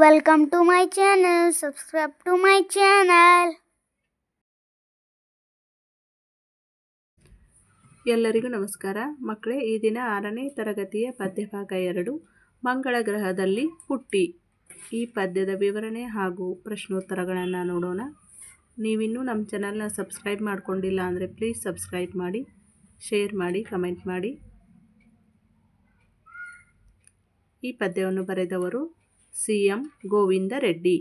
Welcome to my channel. Subscribe to my channel. ಎಲ್ಲರಿಗೂ ನಮಸ್ಕಾರ ಮಕ್ಕಳೇ, ಈ ದಿನ ಆರನೇ ತರಗತಿಯ ಪದ್ಯಭಾಗ ಎರಡು, ಮಂಗಳ ಗ್ರಹದಲ್ಲಿ ಹುಟ್ಟಿ ಈ ಪದ್ಯದ ವಿವರಣೆ ಹಾಗೂ ಪ್ರಶ್ನೋತ್ತರಗಳನ್ನು ನೋಡೋಣ ನೀವಿನ್ನೂ ನಮ್ಮ ಚಾನಲ್ನ ಸಬ್ಸ್ಕ್ರೈಬ್ ಮಾಡಿಕೊಂಡಿಲ್ಲ ಅಂದರೆ ಪ್ಲೀಸ್ ಸಬ್ಸ್ಕ್ರೈಬ್ ಮಾಡಿ ಶೇರ್ ಮಾಡಿ ಕಮೆಂಟ್ ಮಾಡಿ ಈ ಪದ್ಯವನ್ನು ಬರೆದವರು ಸಿ ಎಂ ಗೋವಿಂದ ರೆಡ್ಡಿ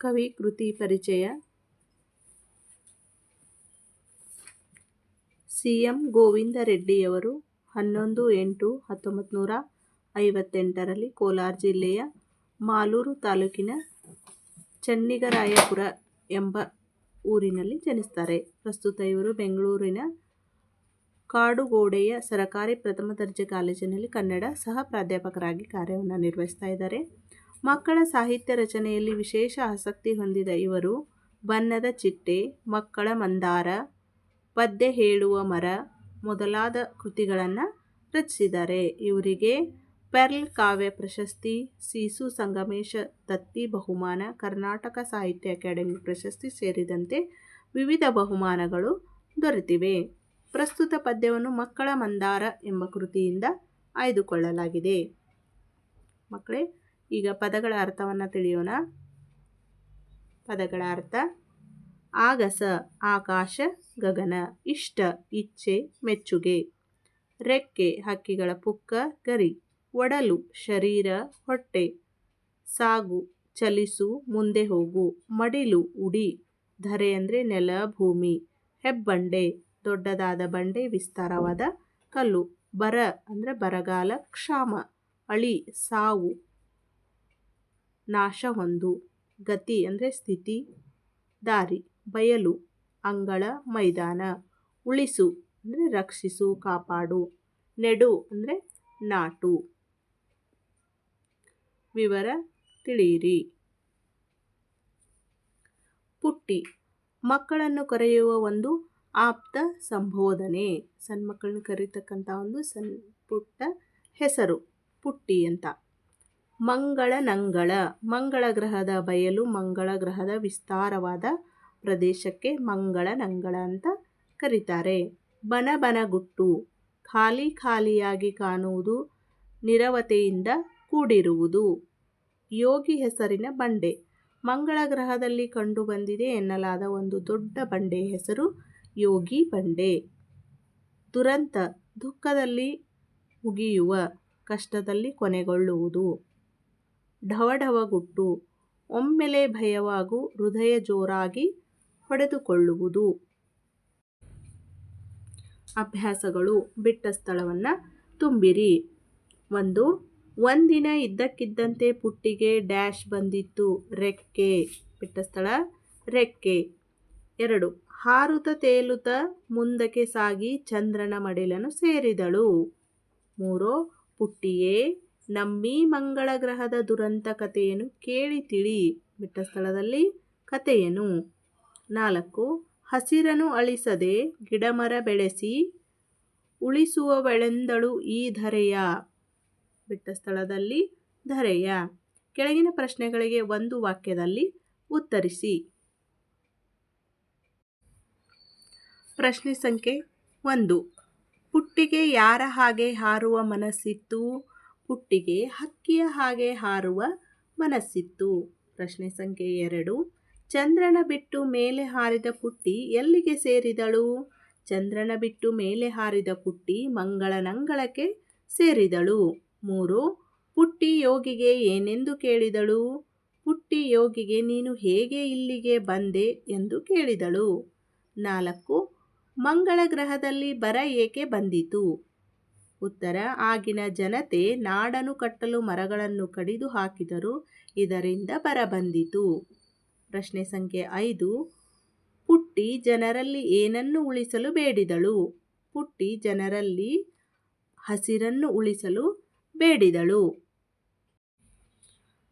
ಕವಿ ಸಿ ಎಂ ಗೋವಿಂದ ರೆಡ್ಡಿಯವರು ಹನ್ನೊಂದು ಎಂಟು ಹತ್ತೊಂಬತ್ತು ನೂರ ಐವತ್ತೆಂಟರಲ್ಲಿ ಕೋಲಾರ ಜಿಲ್ಲೆಯ ಮಾಲೂರು ತಾಲೂಕಿನ ಚನ್ನಿಗರಾಯಪುರ ಎಂಬ ಊರಿನಲ್ಲಿ ಜನಿಸ್ತಾರೆ. ಪ್ರಸ್ತುತ ಇವರು ಬೆಂಗಳೂರಿನ ಕಾಡುಗೋಡೆಯ ಸರಕಾರಿ ಪ್ರಥಮ ದರ್ಜೆ ಕಾಲೇಜಿನಲ್ಲಿ ಕನ್ನಡ ಸಹ ಪ್ರಾಧ್ಯಾಪಕರಾಗಿ ಕಾರ್ಯವನ್ನು ನಿರ್ವಹಿಸ್ತಾ ಇದ್ದಾರೆ. ಮಕ್ಕಳ ಸಾಹಿತ್ಯ ರಚನೆಯಲ್ಲಿ ವಿಶೇಷ ಆಸಕ್ತಿ ಹೊಂದಿದ ಇವರು ಬಣ್ಣದ ಚಿಟ್ಟೆ, ಮಕ್ಕಳ ಮಂದಾರ ಪದ್ಯ ಹೇಳುವ ಮರ ಮೊದಲಾದ ಕೃತಿಗಳನ್ನು ರಚಿಸಿದ್ದಾರೆ. ಇವರಿಗೆ ಪೆರ್ಲ್ ಕಾವ್ಯ ಪ್ರಶಸ್ತಿ, ಸೀಸು ಸಂಗಮೇಶ ದತ್ತಿ ಬಹುಮಾನ, ಕರ್ನಾಟಕ ಸಾಹಿತ್ಯ ಅಕಾಡೆಮಿ ಪ್ರಶಸ್ತಿ ಸೇರಿದಂತೆ ವಿವಿಧ ಬಹುಮಾನಗಳು ದೊರೆತಿವೆ. ಪ್ರಸ್ತುತ ಪದ್ಯವನ್ನು ಮಕ್ಕಳ ಮಂದಾರ ಎಂಬ ಕೃತಿಯಿಂದ ಆಯ್ದುಕೊಳ್ಳಲಾಗಿದೆ. ಮಕ್ಕಳೇ, ಈಗ ಪದಗಳ ಅರ್ಥವನ್ನು ತಿಳಿಯೋಣ. ಪದಗಳ ಅರ್ಥ ಆಗಸ ಆಕಾಶ ಗಗನ ಇಷ್ಟ ಇಚ್ಛೆ ಮೆಚ್ಚುಗೆ. ರೆಕ್ಕೆ ಹಕ್ಕಿಗಳ ಪುಕ್ಕ ಗರಿ, ಒಡಲು ಶರೀರ ಹೊಟ್ಟೆ. ಸಾಗು ಚಲಿಸು ಮುಂದೆ ಹೋಗು, ಮಡಿಲು ಉಡಿ. ಧರೆ ಅಂದರೆ ನೆಲ, ಭೂಮಿ, ಹೆಬ್ಬಂಡೆ, ದೊಡ್ಡದಾದ ಬಂಡೆ, ವಿಸ್ತಾರವಾದ ಕಲ್ಲು. ಬರ ಅಂದರೆ ಬರಗಾಲ, ಕ್ಷಾಮ, ಅಳಿ, ಸಾವು. ನಾಶ ಹೊಂದು. ಗತಿ ಅಂದರೆ ಸ್ಥಿತಿ. ದಾರಿ. ಬಯಲು, ಅಂಗಳ ಮೈದಾನ, ಉಳಿಸು ಅಂದರೆ ರಕ್ಷಿಸು, ಕಾಪಾಡು, ನೆಡು ಅಂದರೆ ನಾಟು. ವಿವರ ತಿಳಿಯಿರಿ. ಪುಟ್ಟಿ, ಮಕ್ಕಳನ್ನು ಕರೆಯುವ ಒಂದು ಆಪ್ತ ಸಂಬೋಧನೆ. ಸಣ್ಣ ಮಕ್ಕಳನ್ನು ಕರೀತಕ್ಕಂಥ ಒಂದು ಸಣ್ಣ ಪುಟ್ಟ ಹೆಸರು, ಪುಟ್ಟಿ ಅಂತ. ಮಂಗಳ ನಂಗಳ ಮಂಗಳ ಗ್ರಹದ ಬಯಲು ಮಂಗಳ ಗ್ರಹದ ವಿಸ್ತಾರವಾದ ಪ್ರದೇಶಕ್ಕೆ ಮಂಗಳ ನಂಗಳ ಅಂತ ಕರೀತಾರೆ. ಬನ ಬನಗುಟ್ಟು ಖಾಲಿ ಖಾಲಿಯಾಗಿ ಕಾಣುವುದು ನಿರವತೆಯಿಂದ ಕೂಡಿರುವುದು. ಯೋಗಿ ಹೆಸರಿನ ಬಂಡೆ. ಮಂಗಳ ಗ್ರಹದಲ್ಲಿ ಕಂಡುಬಂದಿದೆ ಎನ್ನಲಾದ ಒಂದು ದೊಡ್ಡ ಬಂಡೆ ಹೆಸರು ಯೋಗಿ ಬಂಡೆ. ದುರಂತ ದುಃಖದಲ್ಲಿ ಮುಗಿಯುವ ಕಷ್ಟದಲ್ಲಿ ಕೊನೆಗೊಳ್ಳುವುದು. ಢವಢವಗುಟ್ಟು ಒಮ್ಮೆಲೆ ಭಯವಾಗು ಹೃದಯ ಜೋರಾಗಿ ಹೊಡೆದುಕೊಳ್ಳುವುದು. ಅಭ್ಯಾಸಗಳು, ಬಿಟ್ಟ ಸ್ಥಳವನ್ನು ತುಂಬಿರಿ. ಒಂದು, ಒಂದಿನ ಇದ್ದಕ್ಕಿದ್ದಂತೆ ಪುಟ್ಟಿಗೆ ಡ್ಯಾಶ್ ಬಂದಿತ್ತು, ರೆಕ್ಕೆ, ಬಿಟ್ಟ ಸ್ಥಳ, ರೆಕ್ಕೆ. ಎರಡು, ಹಾರುತ ತೇಲುತ ಮುಂದಕ್ಕೆ ಸಾಗಿ ಚಂದ್ರನ ಮಡಿಲನ್ನು ಸೇರಿದಳು. ಮೂರು, ಪುಟ್ಟಿಯೇ, ನಮ್ಮಿ ಮಂಗಳ ಗ್ರಹದ ದುರಂತ ಕಥೆಯನ್ನು ಕೇಳಿ ತಿಳಿ ಬಿಟ್ಟ ಸ್ಥಳದಲ್ಲಿ ಕಥೆಯನು. ನಾಲ್ಕು, ಹಸಿರನು ಅಳಿಸದೆ ಗಿಡಮರ ಬೆಳೆಸಿ ಉಳಿಸುವವಳೆಂದಳು ಈ ಧರೆಯ. ಬಿಟ್ಟ ಸ್ಥಳದಲ್ಲಿ ಧರೆಯ. ಕೆಳಗಿನ ಪ್ರಶ್ನೆಗಳಿಗೆ ಒಂದು ವಾಕ್ಯದಲ್ಲಿ ಉತ್ತರಿಸಿ. ಪ್ರಶ್ನೆ ಸಂಖ್ಯೆ ಒಂದು. ಪುಟ್ಟಿಗೆ ಯಾರ ಹಾಗೆ ಹಾರುವ ಮನಸ್ಸಿತ್ತು? ಪುಟ್ಟಿಗೆ ಹಕ್ಕಿಯ ಹಾಗೆ ಹಾರುವ ಮನಸ್ಸಿತ್ತು. ಪ್ರಶ್ನೆ ಸಂಖ್ಯೆ ಎರಡು. ಚಂದ್ರನ ಬಿಟ್ಟು ಮೇಲೆ ಹಾರಿದ ಪುಟ್ಟಿ ಎಲ್ಲಿಗೆ ಸೇರಿದಳು? ಚಂದ್ರನ ಬಿಟ್ಟು ಮೇಲೆ ಹಾರಿದ ಪುಟ್ಟಿ ಮಂಗಳನಂಗಳಕ್ಕೆ ಸೇರಿದಳು. ಮೂರು, ಪುಟ್ಟಿ ಯೋಗಿಗೆ ಏನೆಂದು ಕೇಳಿದಳು? ಪುಟ್ಟಿ ಯೋಗಿಗೆ ನೀನು ಹೇಗೆ ಇಲ್ಲಿಗೆ ಬಂದೆ ಎಂದು ಕೇಳಿದಳು. ನಾಲ್ಕು, ಮಂಗಳ ಗ್ರಹದಲ್ಲಿ ಬರ ಏಕೆ ಬಂದಿತು? ಉತ್ತರ, ಆಗಿನ ಜನತೆ ನಾಡನು ಕಟ್ಟಲು ಮರಗಳನ್ನು ಕಡಿದು ಹಾಕಿದರು, ಇದರಿಂದ ಬರ ಬಂದಿತು. ಪ್ರಶ್ನೆ ಸಂಖ್ಯೆ ಐದು. ಪುಟ್ಟಿ ಜನರಲ್ಲಿ ಏನನ್ನು ಉಳಿಸಲು ಬೇಡಿದಳು? ಪುಟ್ಟಿ ಜನರಲ್ಲಿ ಹಸಿರನ್ನು ಉಳಿಸಲು ಬೇಡಿದಳು.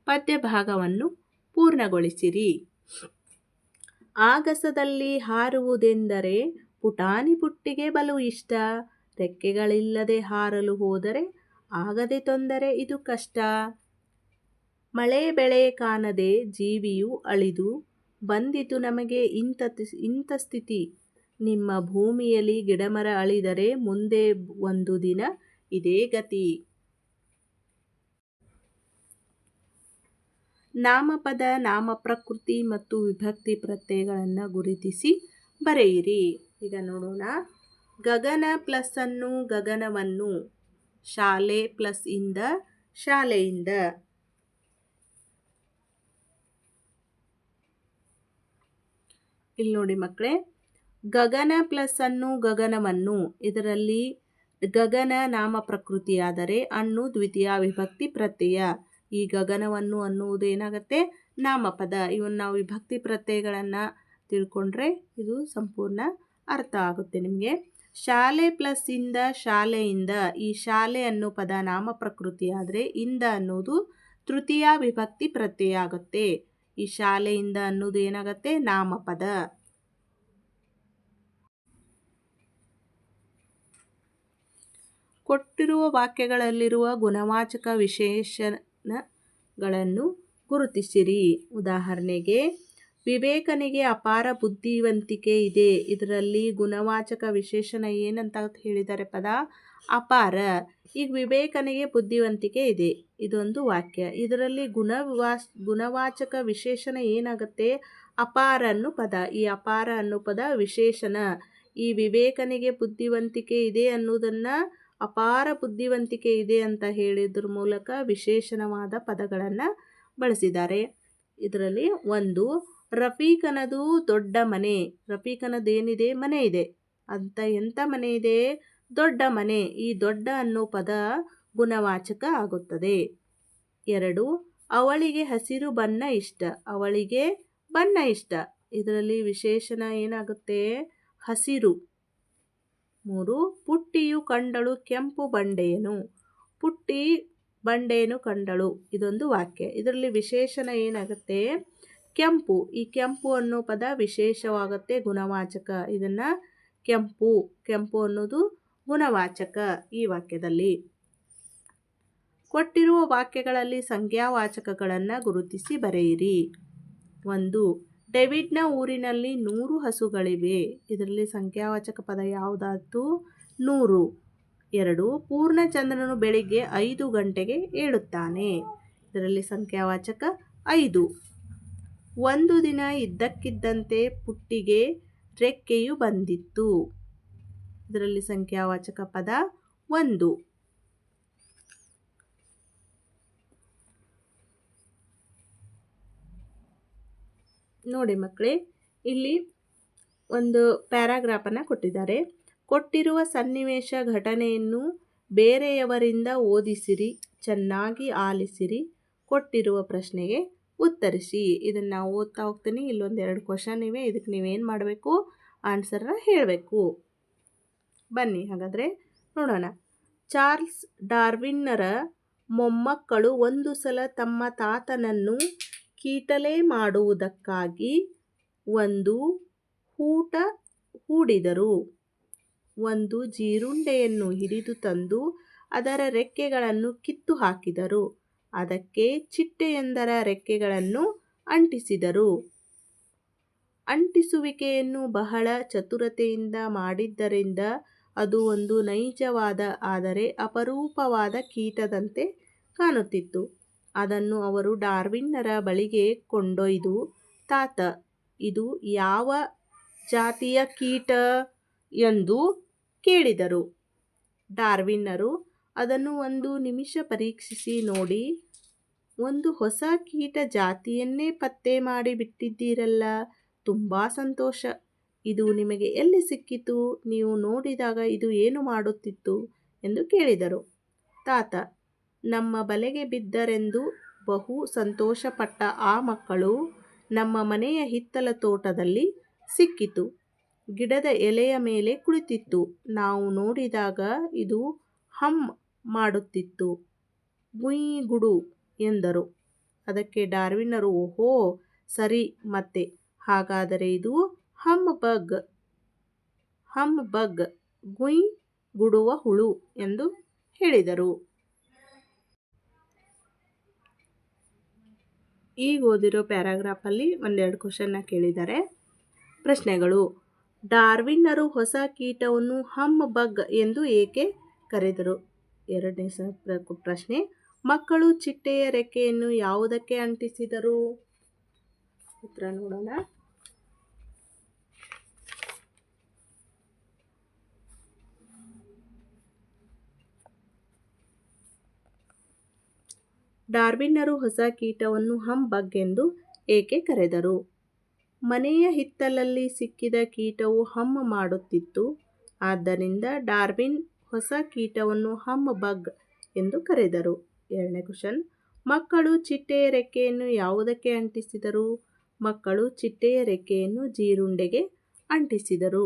ಪದ್ಯ ಭಾಗವನ್ನು ಪೂರ್ಣಗೊಳಿಸಿರಿ. ಆಗಸದಲ್ಲಿ ಹಾರುವುದೆಂದರೆ ಪುಟಾಣಿ ಪುಟ್ಟಿಗೆ ಬಲು ಇಷ್ಟ. ರೆಕ್ಕೆಗಳಿಲ್ಲದೆ ಹಾರಲು ಹೋದರೆ ಆಗದೆ ತೊಂದರೆ ಇದು ಕಷ್ಟ. ಮಳೆ ಬೆಳೆ ಕಾಣದೆ ಜೀವಿಯು ಅಳಿದು ಬಂದಿತು ನಮಗೆ ಇಂಥ ಇಂಥ ಸ್ಥಿತಿ. ನಿಮ್ಮ ಭೂಮಿಯಲ್ಲಿ ಗಿಡಮರ ಅಳಿದರೆ ಮುಂದೆ ಒಂದು ದಿನ ಇದೇ ಗತಿ. ನಾಮಪದ ನಾಮ ಪ್ರಕೃತಿ ಮತ್ತು ವಿಭಕ್ತಿ ಪ್ರತ್ಯಯಗಳನ್ನು ಗುರುತಿಸಿ ಬರೆಯಿರಿ. ಈಗ ನೋಡೋಣ. ಗಗನ ಪ್ಲಸ್ ಅನ್ನು ಗಗನವನ್ನು, ಶಾಲೆ ಪ್ಲಸ್ ಇಂದ ಶಾಲೆಯಿಂದ. ಇಲ್ಲಿ ನೋಡಿ ಮಕ್ಕಳೇ, ಗಗನ ಪ್ಲಸ್ ಅನ್ನು ಗಗನವನ್ನು, ಇದರಲ್ಲಿ ಗಗನ ನಾಮ ಪ್ರಕೃತಿಯಾದರೆ ಅನ್ನು ದ್ವಿತೀಯ ವಿಭಕ್ತಿ ಪ್ರತ್ಯಯ. ಈ ಗಗನವನ್ನು ಅನ್ನುವುದು ಏನಾಗುತ್ತೆ? ನಾಮಪದ. ಇವನ್ನ ನಾವು ವಿಭಕ್ತಿ ಪ್ರತ್ಯಯಗಳನ್ನು ತಿಳ್ಕೊಂಡ್ರೆ ಇದು ಸಂಪೂರ್ಣ ಅರ್ಥ ಆಗುತ್ತೆ ನಿಮಗೆ. ಶಾಲೆ ಪ್ಲಸ್ ಇಂದ ಶಾಲೆಯಿಂದ ಈ ಶಾಲೆ ಅನ್ನೋ ಪದ ನಾಮ ಪ್ರಕೃತಿ ಆದರೆ ಇಂದ ಅನ್ನೋದು ತೃತೀಯ ವಿಭಕ್ತಿ ಪ್ರತ್ಯಯ ಆಗುತ್ತೆ. ಈ ಶಾಲೆಯಿಂದ ಅನ್ನೋದು ಏನಾಗತ್ತೆ? ನಾಮಪದ. ಕೊಟ್ಟಿರುವ ವಾಕ್ಯಗಳಲ್ಲಿರುವ ಗುಣವಾಚಕ ವಿಶೇಷಣಗಳನ್ನು ಗುರುತಿಸಿರಿ. ಉದಾಹರಣೆಗೆ ವಿವೇಕನಿಗೆ ಅಪಾರ ಬುದ್ಧಿವಂತಿಕೆ ಇದೆ. ಇದರಲ್ಲಿ ಗುಣವಾಚಕ ವಿಶೇಷಣ ಏನಂತ ಹೇಳಿದ್ದಾರೆ ಪದ, ಅಪಾರ. ಈಗ ವಿವೇಕನಿಗೆ ಬುದ್ಧಿವಂತಿಕೆ ಇದೆ. ಇದೊಂದು ವಾಕ್ಯ. ಇದರಲ್ಲಿ ಗುಣವಾಸ್, ಗುಣವಾಚಕ ವಿಶೇಷಣ ಏನಾಗುತ್ತೆ? ಅಪಾರ ಅನ್ನು ಪದ. ಈ ಅಪಾರ ಅನ್ನೋ ಪದ ವಿಶೇಷಣ. ಈ ವಿವೇಕನಿಗೆ ಬುದ್ಧಿವಂತಿಕೆ ಇದೆ ಅನ್ನೋದನ್ನು ಅಪಾರ ಬುದ್ಧಿವಂತಿಕೆ ಇದೆ ಅಂತ ಹೇಳಿದ್ರ ಮೂಲಕ ವಿಶೇಷಣವಾದ ಪದಗಳನ್ನು ಬಳಸಿದ್ದಾರೆ. ಇದರಲ್ಲಿ ಒಂದು ರಫೀಕನದು ದೊಡ್ಡ ಮನೆ. ರಫೀಕನದೇನಿದೆ? ಮನೆ ಇದೆ ಅಂತ ಎಂಥ ಮನೆ ಇದೆ ದೊಡ್ಡ ಮನೆ. ಈ ದೊಡ್ಡ ಅನ್ನೋ ಪದ ಗುಣವಾಚಕ ಆಗುತ್ತದೆ. ಎರಡು, ಅವಳಿಗೆ ಹಸಿರು ಬಣ್ಣ ಇಷ್ಟ. ಅವಳಿಗೆ ಬಣ್ಣ ಇಷ್ಟ. ಇದರಲ್ಲಿ ವಿಶೇಷಣ ಏನಾಗುತ್ತೆ? ಹಸಿರು. ಮೂರು, ಪುಟ್ಟಿಯು ಕಂಡಳು ಕೆಂಪು ಬಂಡೆಯನು. ಪುಟ್ಟಿ ಬಂಡೆಯನ್ನು ಕಂಡಳು. ಇದೊಂದು ವಾಕ್ಯ. ಇದರಲ್ಲಿ ವಿಶೇಷಣ ಏನಾಗುತ್ತೆ? ಕೆಂಪು. ಈ ಕೆಂಪು ಅನ್ನೋ ಪದ ವಿಶೇಷವಾಗುತ್ತೆ ಗುಣವಾಚಕ. ಇದನ್ನು ಕೆಂಪು ಕೆಂಪು ಅನ್ನೋದು ಗುಣವಾಚಕ ಈ ವಾಕ್ಯದಲ್ಲಿ. ಕೊಟ್ಟಿರುವ ವಾಕ್ಯಗಳಲ್ಲಿ ಸಂಖ್ಯಾವಾಚಕಗಳನ್ನು ಗುರುತಿಸಿ ಬರೆಯಿರಿ. ಒಂದು, ಡೇವಿಡ್ನ ಊರಿನಲ್ಲಿ ನೂರು ಹಸುಗಳಿವೆ. ಇದರಲ್ಲಿ ಸಂಖ್ಯಾವಾಚಕ ಪದ ಯಾವುದಾಯ್ತು? ನೂರು. ಎರಡು, ಪೂರ್ಣಚಂದ್ರನು ಬೆಳಿಗ್ಗೆ ಐದು ಗಂಟೆಗೆ ಏಳುತ್ತಾನೆ. ಇದರಲ್ಲಿ ಸಂಖ್ಯಾವಾಚಕ ಐದು. ಒಂದು ದಿನ ಇದ್ದಕ್ಕಿದ್ದಂತೆ ಪುಟ್ಟಿಗೆ ರೆಕ್ಕೆಯು ಬಂದಿತ್ತು. ಇದರಲ್ಲಿ ಸಂಖ್ಯಾವಾಚಕ ಪದ ಒಂದು. ನೋಡಿ ಮಕ್ಕಳೇ, ಇಲ್ಲಿ ಒಂದು ಪ್ಯಾರಾಗ್ರಾಫನ್ನು ಕೊಟ್ಟಿದ್ದಾರೆ. ಕೊಟ್ಟಿರುವ ಸನ್ನಿವೇಶ ಘಟನೆಯನ್ನು ಬೇರೆಯವರಿಂದ ಓದಿಸಿರಿ, ಚೆನ್ನಾಗಿ ಆಲಿಸಿರಿ, ಕೊಟ್ಟಿರುವ ಪ್ರಶ್ನೆಗೆ ಉತ್ತರಿಸಿ, ಇದನ್ನು ನಾವು ಓದ್ತಾ ಹೋಗ್ತೀನಿ, ಇಲ್ಲೊಂದು ಎರಡು ಕ್ವಶನ್ ಇವೆ ಇದಕ್ಕೆ ನೀವೇನು ಮಾಡಬೇಕು? ಆನ್ಸರ್ನ ಹೇಳಬೇಕು. ಬನ್ನಿ, ಹಾಗಾದರೆ ನೋಡೋಣ. ಚಾರ್ಲ್ಸ್ ಡಾರ್ವಿನ್ನರ ಮೊಮ್ಮಕ್ಕಳು ಒಂದು ಸಲ ತಮ್ಮ ತಾತನನ್ನು ಕೀಟಲೆ ಮಾಡುವುದಕ್ಕಾಗಿ ಒಂದು ಊಟ ಹೂಡಿದರು. ಒಂದು ಜೀರುಂಡೆಯನ್ನು ಹಿಡಿದು ತಂದು ಅದರ ರೆಕ್ಕೆಗಳನ್ನು ಕಿತ್ತು ಹಾಕಿದರು. ಅದಕ್ಕೆ ಚಿಟ್ಟೆಯೊಂದರ ರೆಕ್ಕೆಗಳನ್ನು ಅಂಟಿಸಿದರು. ಅಂಟಿಸುವಿಕೆಯನ್ನು ಬಹಳ ಚತುರತೆಯಿಂದ ಮಾಡಿದ್ದರಿಂದ ಅದು ಒಂದು ನೈಜವಾದ, ಆದರೆ ಅಪರೂಪವಾದ ಕೀಟದಂತೆ ಕಾಣುತ್ತಿತ್ತು. ಅದನ್ನು ಅವರು ಡಾರ್ವಿನ್ನರ ಬಳಿಗೆ ಕೊಂಡೊಯ್ದು, ತಾತ, ಇದು ಯಾವ ಜಾತಿಯ ಕೀಟ? ಎಂದು ಕೇಳಿದರು. ಡಾರ್ವಿನ್ನರು ಅದನ್ನು ಒಂದು ನಿಮಿಷ ಪರೀಕ್ಷಿಸಿ ನೋಡಿ. ಒಂದು ಹೊಸ ಕೀಟ ಜಾತಿಯನ್ನೇ ಪತ್ತೆ ಮಾಡಿ ಬಿಟ್ಟಿದ್ದೀರಲ್ಲ ತುಂಬ ಸಂತೋಷ. ಇದು ನಿಮಗೆ ಎಲ್ಲಿ ಸಿಕ್ಕಿತು? ನೀವು ನೋಡಿದಾಗ ಇದು ಏನು ಮಾಡುತ್ತಿತ್ತು? ಎಂದು ಕೇಳಿದರು. ತಾತ, ನಮ್ಮ ಬಲೆಗೆ ಬಿದ್ದರೆಂದು ಬಹು ಸಂತೋಷಪಟ್ಟ ಆ ಮಕ್ಕಳು ನಮ್ಮ ಮನೆಯ ಹಿತ್ತಲ ತೋಟದಲ್ಲಿ ಸಿಕ್ಕಿತು. ಗಿಡದ ಎಲೆಯ ಮೇಲೆ ಕುಳಿತಿತ್ತು. ನಾವು ನೋಡಿದಾಗ ಇದು ಹಮ್ ಮಾಡುತ್ತಿತ್ತು. ಗುಯ್ ಗುಡು ಎಂದರು. ಅದಕ್ಕೆ ಡಾರ್ವಿನ್ನರು, ಓಹೋ, ಸರಿ ಮತ್ತೆ. ಹಾಗಾದರೆ ಇದು ಹಮ್ ಬಗ್. ಹಮ್ ಬಗ್. ಗುಯ್ ಗುಡುವ ಹುಳು ಎಂದು ಹೇಳಿದರು. ಈಗ ಓದಿರೋ ಪ್ಯಾರಾಗ್ರಾಫಲ್ಲಿ ಒಂದೆರಡು ಕ್ವಶನ್ನ ಕೇಳಿದ್ದಾರೆ ಪ್ರಶ್ನೆಗಳು. ಡಾರ್ವಿನ್ನರು ಹೊಸ ಕೀಟವನ್ನು ಹಮ್ ಬಗ್ ಎಂದು ಏಕೆ ಕರೆದರು? ಎರಡನೇ ಸ ಪ್ರಶ್ನೆ, ಮಕ್ಕಳು ಚಿಟ್ಟೆಯ ರೆಕ್ಕೆಯನ್ನು ಯಾವುದಕ್ಕೆ ಅಂಟಿಸಿದರು? ಉತ್ತರ ನೋಡೋಣ. ಡಾರ್ವಿನ್ನರು ಹೊಸ ಕೀಟವನ್ನು ಹಮ್ ಬಗ್ ಎಂದು ಏಕೆ ಕರೆದರು? ಮನೆಯ ಹಿತ್ತಲಲ್ಲಿ ಸಿಕ್ಕಿದ ಕೀಟವು ಹಮ್ಮ ಮಾಡುತ್ತಿತ್ತು. ಆದ್ದರಿಂದ ಡಾರ್ವಿನ್ ಹೊಸ ಕೀಟವನ್ನು ಹಮ್ ಬಗ್ ಎಂದು ಕರೆದರು. ಎರಡನೇ ಕ್ವಶನ್, ಮಕ್ಕಳು ಚಿಟ್ಟೆಯ ರೆಕ್ಕೆಯನ್ನು ಯಾವುದಕ್ಕೆ ಅಂಟಿಸಿದರು? ಮಕ್ಕಳು ಚಿಟ್ಟೆಯ ರೆಕ್ಕೆಯನ್ನು ಜೀರುಂಡೆಗೆ ಅಂಟಿಸಿದರು.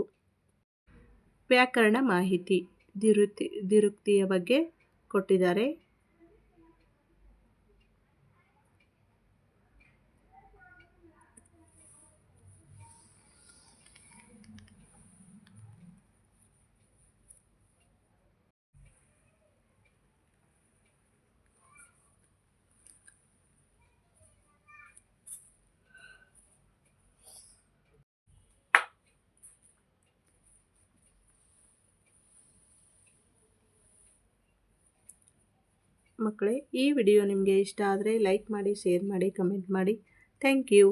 ವ್ಯಾಕರಣ ಮಾಹಿತಿ ದಿರುತಿ ದಿರುಕ್ತಿಯ ಬಗ್ಗೆ ಕೊಟ್ಟಿದ್ದಾರೆ ಮಕ್ಕಳೇ ಈ ವಿಡಿಯೋ ನಿಮಗೆ ಇಷ್ಟ ಆದರೆ ಲೈಕ್ ಮಾಡಿ ಶೇರ್ ಮಾಡಿ ಕಮೆಂಟ್ ಮಾಡಿ. Thank you.